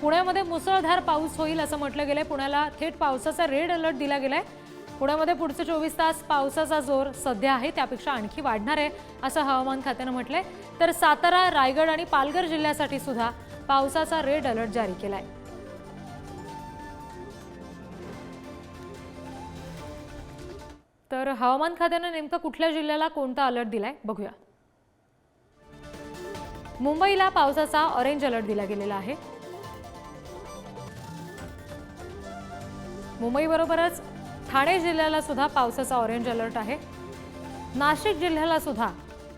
पुण्यामध्ये मुसळधार पाऊस होईल असं म्हटलं गेलंय. पुण्याला थेट पावसाचा रेड अलर्ट दिला गेलाय. पुण्यामध्ये पुढचे चोवीस तास पावसाचा जोर सध्या आहे त्यापेक्षा आणखी वाढणार आहे असं हवामान खात्यानं म्हटलंय. तर सातारा रायगड आणि पालघर जिल्ह्यासाठी सुद्धा पावसाचा रेड अलर्ट जारी केलाय. तर हवामान खात्यानं नेमकं कुठल्या जिल्ह्याला कोणता अलर्ट दिलाय बघूया. मुंबईला पावसाचा ऑरेंज अलर्ट दिला गेलेला आहे. मुंबईबरोबरच ठाणे जिल्ह्याला सुद्धा पावसाचा ऑरेंज अलर्ट आहे. नाशिक जिल्ह्याला सुद्धा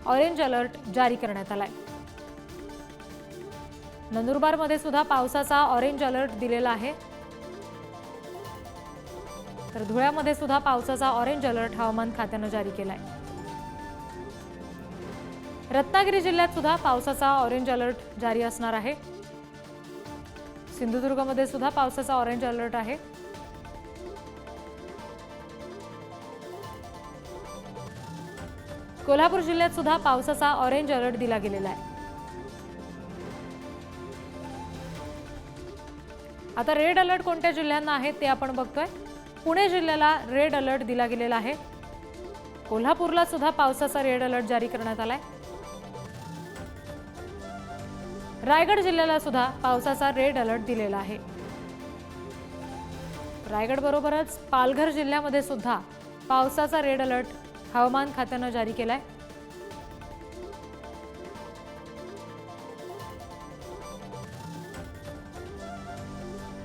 ऑरेंज अलर्ट जारी करण्यात आलाय. नंदुरबारमध्ये सुद्धा पावसाचा ऑरेंज अलर्ट दिलेला आहे. तर धुळ्यामध्ये सुद्धा पावसाचा ऑरेंज अलर्ट हवामान खात्यानं जारी केलाय. रत्नागिरी जिल्ह्यात सुद्धा पावसाचा ऑरेंज अलर्ट जारी असणार आहे. सिंधुदुर्गमध्ये सुद्धा पावसाचा ऑरेंज अलर्ट आहे. कोल्हापूर जिल्ह्यात सुद्धा पावसाचा ऑरेंज अलर्ट दिला गेलेला आहे. आता रेड अलर्ट कोणत्या जिल्ह्यांना आहे ते आपण बघतोय. पुणे जिल्ह्याला रेड अलर्ट दिला गेलेला आहे. कोल्हापूरला सुद्धा पावसाचा रेड अलर्ट जारी करण्यात आलाय. रायगड जिल्ह्याला सुद्धा पावसाचा रेड अलर्ट दिलेला आहे. रायगड बरोबरच पालघर जिल्ह्यामध्ये सुद्धा पावसाचा रेड अलर्ट हवामान खात्यानं जारी केलाय.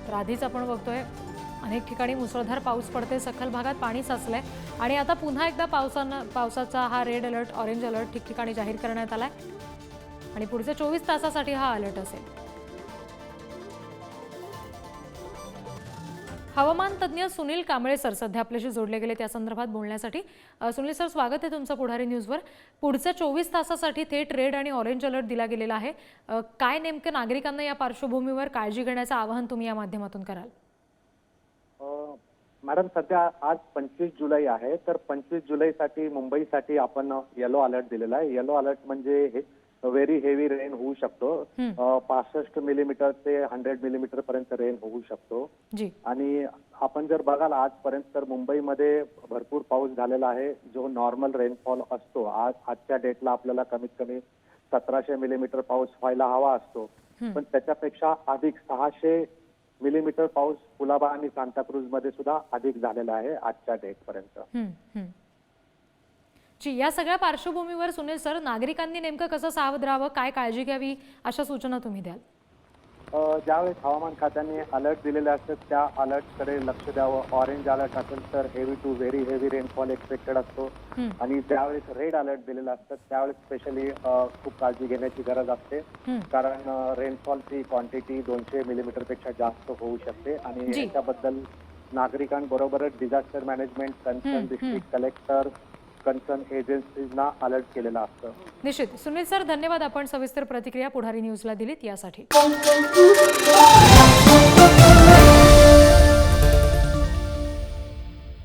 तर आधीच आपण बघतोय अनेक ठिकाणी मुसळधार पाऊस पडते सखल भागात पाणी साचलंय आणि आता पुन्हा एकदा पावसानं पावसाचा हा रेड अलर्ट ऑरेंज अलर्ट ठिकठिकाणी जाहीर करण्यात आलाय. आणि पुढच्या चोवीस तासासाठी हा अलर्ट असेल. हवामान तज्ज्ञ सुनील कांबळे सर सध्या आपल्याशी जोडले गेले त्या संदर्भात बोलण्यासाठी. सुनील सर स्वागत आहे तुमचं पुढारी न्यूजवर. पुढच्या चोवीस तासासाठी थेट रेड आणि ऑरेंज अलर्ट दिला गेलेला आहे. काय नेमकं नागरिकांना या पार्श्वभूमीवर काळजी घेण्याचं आवाहन तुम्ही या माध्यमातून कराल? मॅडम सध्या आज पंचवीस जुलै आहे. तर पंचवीस जुलैसाठी मुंबईसाठी आपण येलो अलर्ट दिलेला आहे. येलो अलर्ट म्हणजे हे व्हेरी हेवी रेन होऊ शकतो. पासष्ट मिलीमीटर ते हंड्रेड मिलीमीटर पर्यंत रेन होऊ शकतो. आणि आपण जर बघाल आजपर्यंत तर मुंबईमध्ये भरपूर पाऊस झालेला आहे. जो नॉर्मल रेनफॉल असतो. आज आजच्या डेटला आपल्याला कमीत कमी सतराशे मिलीमीटर पाऊस व्हायला हवा असतो. पण त्याच्यापेक्षा अधिक सहाशे मिलीमीटर पाऊस कुलाबा आणि सांताक्रूजमध्ये सुद्धा अधिक झालेला आहे आजच्या डेट पर्यंत. जी या सगळ्या पार्श्वभूमीवर सुनील सर नागरिकांनी नेमकं कसं सावध राहावं काय काळजी घ्यावी अशा सूचना तुम्ही द्याल ज्यावेळेस हवामान खात्याने अलर्ट दिलेले असतात त्या अलर्टकडे लक्ष द्यावं ऑरेंज अलर्ट असेल तर heavy to very heavy rainfall expected असतो. आणि ज्यावेळेस रेड अलर्ट दिलेला असतात त्यावेळेस स्पेशली खूप काळजी घेण्याची गरज असते. कारण रेनफॉलची क्वांटिटी दोनशे मिलीमीटरपेक्षा जास्त होऊ शकते आणि. याच्याबद्दल नागरिकांबरोबरच disaster management concern district collector concern एजन्सीजना alert केलेलं असतं. निश्चित. सुनील सर धन्यवाद. आपण सविस्तर प्रतिक्रिया पुढारी न्यूजला दिलीत यासाठी.